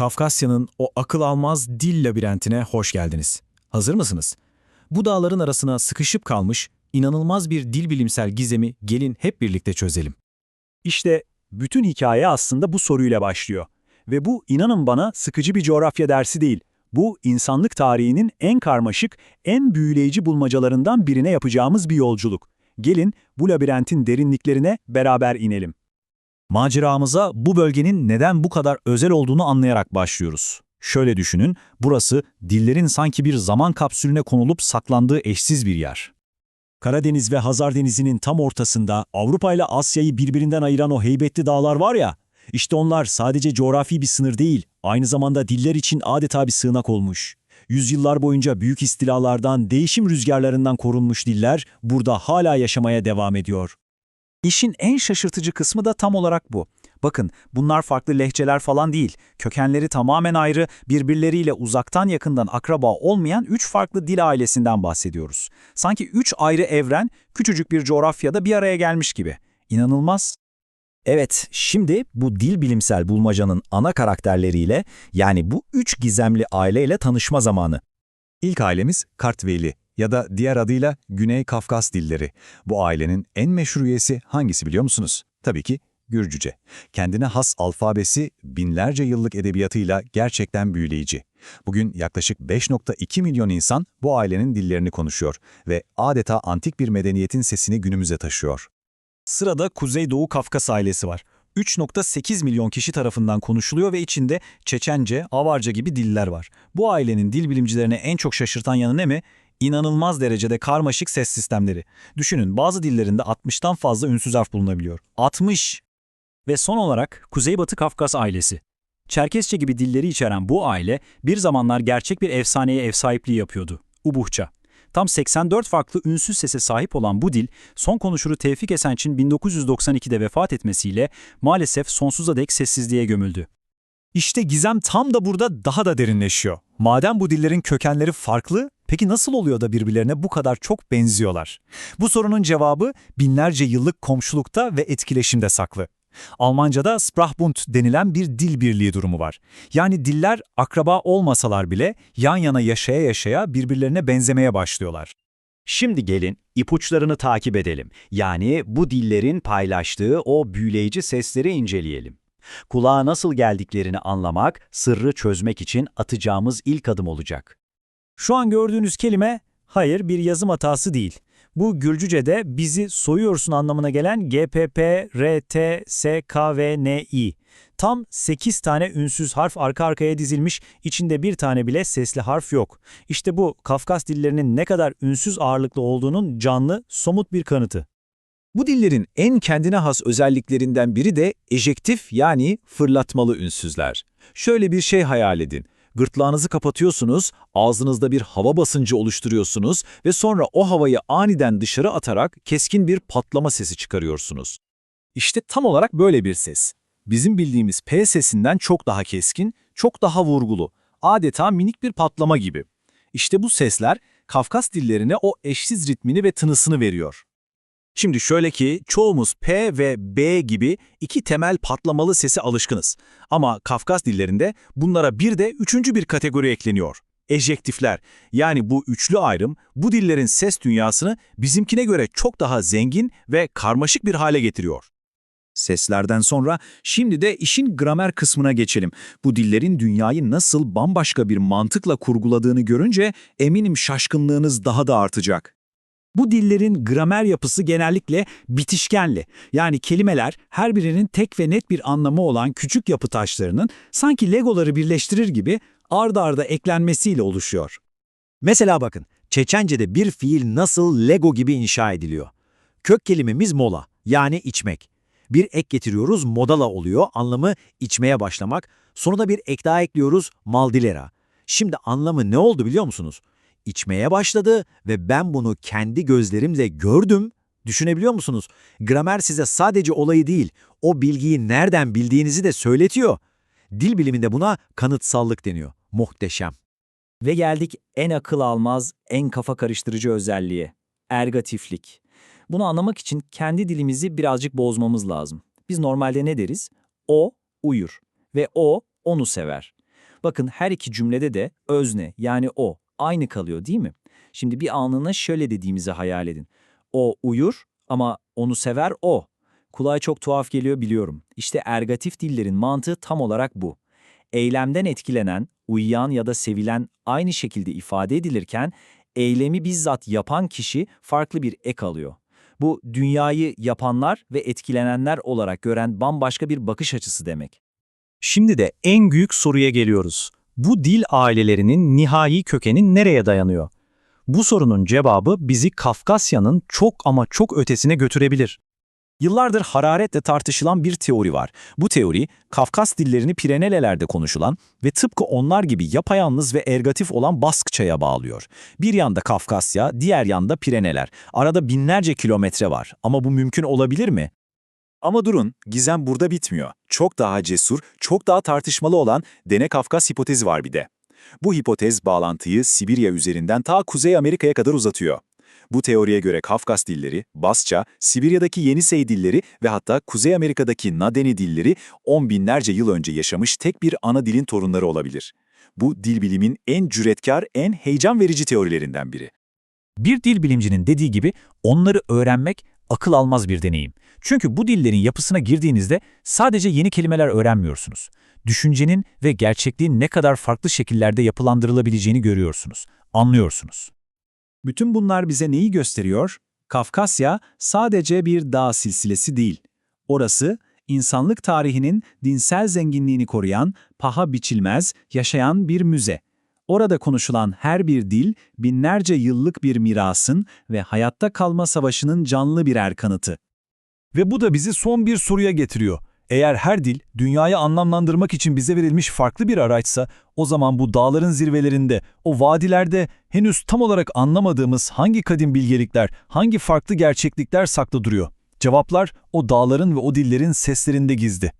Kafkasya'nın o akıl almaz dil labirentine hoş geldiniz. Hazır mısınız? Bu dağların arasına sıkışıp kalmış inanılmaz bir dil bilimsel gizemi gelin hep birlikte çözelim. İşte bütün hikaye aslında bu soruyla başlıyor. Ve bu inanın bana sıkıcı bir coğrafya dersi değil. Bu insanlık tarihinin en karmaşık, en büyüleyici bulmacalarından birine yapacağımız bir yolculuk. Gelin bu labirentin derinliklerine beraber inelim. Maceramıza bu bölgenin neden bu kadar özel olduğunu anlayarak başlıyoruz. Şöyle düşünün, burası dillerin sanki bir zaman kapsülüne konulup saklandığı eşsiz bir yer. Karadeniz ve Hazar Denizi'nin tam ortasında Avrupa ile Asya'yı birbirinden ayıran o heybetli dağlar var ya, işte onlar sadece coğrafi bir sınır değil, aynı zamanda diller için adeta bir sığınak olmuş. Yüzyıllar boyunca büyük istilalardan, değişim rüzgarlarından korunmuş diller burada hala yaşamaya devam ediyor. İşin en şaşırtıcı kısmı da tam olarak bu. Bakın bunlar farklı lehçeler falan değil. Kökenleri tamamen ayrı, birbirleriyle uzaktan yakından akraba olmayan üç farklı dil ailesinden bahsediyoruz. Sanki üç ayrı evren küçücük bir coğrafyada bir araya gelmiş gibi. İnanılmaz. Evet, şimdi bu dil bilimsel bulmacanın ana karakterleriyle yani bu üç gizemli aileyle tanışma zamanı. İlk ailemiz Kartveli ya da diğer adıyla Güney Kafkas dilleri. Bu ailenin en meşhur üyesi hangisi biliyor musunuz? Tabii ki Gürcüce. Kendine has alfabesi binlerce yıllık edebiyatıyla gerçekten büyüleyici. Bugün yaklaşık 5.2 milyon insan bu ailenin dillerini konuşuyor ve adeta antik bir medeniyetin sesini günümüze taşıyor. Sırada Kuzeydoğu Kafkas ailesi var. 3.8 milyon kişi tarafından konuşuluyor ve içinde Çeçence, Avarca gibi diller var. Bu ailenin dil bilimcilerine en çok şaşırtan yanı ne mi? İnanılmaz derecede karmaşık ses sistemleri. Düşünün bazı dillerinde 60'tan fazla ünsüz harf bulunabiliyor. 60! Ve son olarak Kuzeybatı Kafkas ailesi. Çerkesçe gibi dilleri içeren bu aile bir zamanlar gerçek bir efsaneye ev sahipliği yapıyordu. Ubuhça. Tam 84 farklı ünsüz sese sahip olan bu dil, son konuşuru Tevfik Esenç'in 1992'de vefat etmesiyle maalesef sonsuza dek sessizliğe gömüldü. İşte gizem tam da burada daha da derinleşiyor. Madem bu dillerin kökenleri farklı, peki nasıl oluyor da birbirlerine bu kadar çok benziyorlar? Bu sorunun cevabı binlerce yıllık komşulukta ve etkileşimde saklı. Almanca'da Sprachbund denilen bir dil birliği durumu var. Yani diller akraba olmasalar bile yan yana yaşaya yaşaya birbirlerine benzemeye başlıyorlar. Şimdi gelin ipuçlarını takip edelim. Yani bu dillerin paylaştığı o büyüleyici sesleri inceleyelim. Kulağa nasıl geldiklerini anlamak, sırrı çözmek için atacağımız ilk adım olacak. Şu an gördüğünüz kelime, hayır bir yazım hatası değil. Bu Gürcüce'de bizi soyuyorsun anlamına gelen GPP. Tam 8 tane ünsüz harf arka arkaya dizilmiş, içinde bir tane bile sesli harf yok. İşte bu Kafkas dillerinin ne kadar ünsüz ağırlıklı olduğunun canlı, somut bir kanıtı. Bu dillerin en kendine has özelliklerinden biri de ejektif yani fırlatmalı ünsüzler. Şöyle bir şey hayal edin. Gırtlağınızı kapatıyorsunuz, ağzınızda bir hava basıncı oluşturuyorsunuz ve sonra o havayı aniden dışarı atarak keskin bir patlama sesi çıkarıyorsunuz. İşte tam olarak böyle bir ses. Bizim bildiğimiz P sesinden çok daha keskin, çok daha vurgulu. Adeta minik bir patlama gibi. İşte bu sesler Kafkas dillerine o eşsiz ritmini ve tınısını veriyor. Şimdi şöyle ki çoğumuz P ve B gibi iki temel patlamalı sesi alışkınız. Ama Kafkas dillerinde bunlara bir de üçüncü bir kategori ekleniyor. Ejektifler yani bu üçlü ayrım bu dillerin ses dünyasını bizimkine göre çok daha zengin ve karmaşık bir hale getiriyor. Seslerden sonra şimdi de işin gramer kısmına geçelim. Bu dillerin dünyayı nasıl bambaşka bir mantıkla kurguladığını görünce eminim şaşkınlığınız daha da artacak. Bu dillerin gramer yapısı genellikle bitişkenli. Yani kelimeler her birinin tek ve net bir anlamı olan küçük yapı taşlarının sanki legoları birleştirir gibi ard arda eklenmesiyle oluşuyor. Mesela bakın, Çeçence'de bir fiil nasıl Lego gibi inşa ediliyor. Kök kelimemiz mola, yani içmek. Bir ek getiriyoruz, modala oluyor, anlamı içmeye başlamak. Sonuna bir ek daha ekliyoruz, maldilera. Şimdi anlamı ne oldu biliyor musunuz? İçmeye başladı ve ben bunu kendi gözlerimle gördüm. Düşünebiliyor musunuz? Gramer size sadece olayı değil, o bilgiyi nereden bildiğinizi de söyletiyor. Dil biliminde buna kanıtsallık deniyor. Muhteşem. Ve geldik en akıl almaz, en kafa karıştırıcı özelliğe. Ergatiflik. Bunu anlamak için kendi dilimizi birazcık bozmamız lazım. Biz normalde ne deriz? O uyur ve o onu sever. Bakın her iki cümlede de özne yani o aynı kalıyor değil mi? Şimdi bir anlığına şöyle dediğimizi hayal edin. O uyur ama onu sever o. Kulağa çok tuhaf geliyor biliyorum. İşte ergatif dillerin mantığı tam olarak bu. Eylemden etkilenen, uyuyan ya da sevilen aynı şekilde ifade edilirken eylemi bizzat yapan kişi farklı bir ek alıyor. Bu dünyayı yapanlar ve etkilenenler olarak gören bambaşka bir bakış açısı demek. Şimdi de en büyük soruya geliyoruz. Bu dil ailelerinin nihai kökeni nereye dayanıyor? Bu sorunun cevabı bizi Kafkasya'nın çok ama çok ötesine götürebilir. Yıllardır hararetle tartışılan bir teori var. Bu teori, Kafkas dillerini Pirenelelerde konuşulan ve tıpkı onlar gibi yapayalnız ve ergatif olan Baskça'ya bağlıyor. Bir yanda Kafkasya, diğer yanda Pireneler. Arada binlerce kilometre var ama bu mümkün olabilir mi? Ama durun, gizem burada bitmiyor. Çok daha cesur, çok daha tartışmalı olan Dene Kafkas hipotezi var bir de. Bu hipotez bağlantıyı Sibirya üzerinden ta Kuzey Amerika'ya kadar uzatıyor. Bu teoriye göre Kafkas dilleri, Basça, Sibirya'daki Yenisey dilleri ve hatta Kuzey Amerika'daki Nadeni dilleri on binlerce yıl önce yaşamış tek bir ana dilin torunları olabilir. Bu dil bilimin en cüretkar, en heyecan verici teorilerinden biri. Bir dil bilimcinin dediği gibi onları öğrenmek akıl almaz bir deneyim. Çünkü bu dillerin yapısına girdiğinizde sadece yeni kelimeler öğrenmiyorsunuz. Düşüncenin ve gerçekliğin ne kadar farklı şekillerde yapılandırılabileceğini görüyorsunuz, anlıyorsunuz. Bütün bunlar bize neyi gösteriyor? Kafkasya sadece bir dağ silsilesi değil. Orası, insanlık tarihinin dinsel zenginliğini koruyan, paha biçilmez, yaşayan bir müze. Orada konuşulan her bir dil, binlerce yıllık bir mirasın ve hayatta kalma savaşının canlı birer kanıtı. Ve bu da bizi son bir soruya getiriyor. Eğer her dil dünyayı anlamlandırmak için bize verilmiş farklı bir araçsa, o zaman bu dağların zirvelerinde, o vadilerde henüz tam olarak anlamadığımız hangi kadim bilgelikler, hangi farklı gerçeklikler saklı duruyor? Cevaplar o dağların ve o dillerin seslerinde gizli.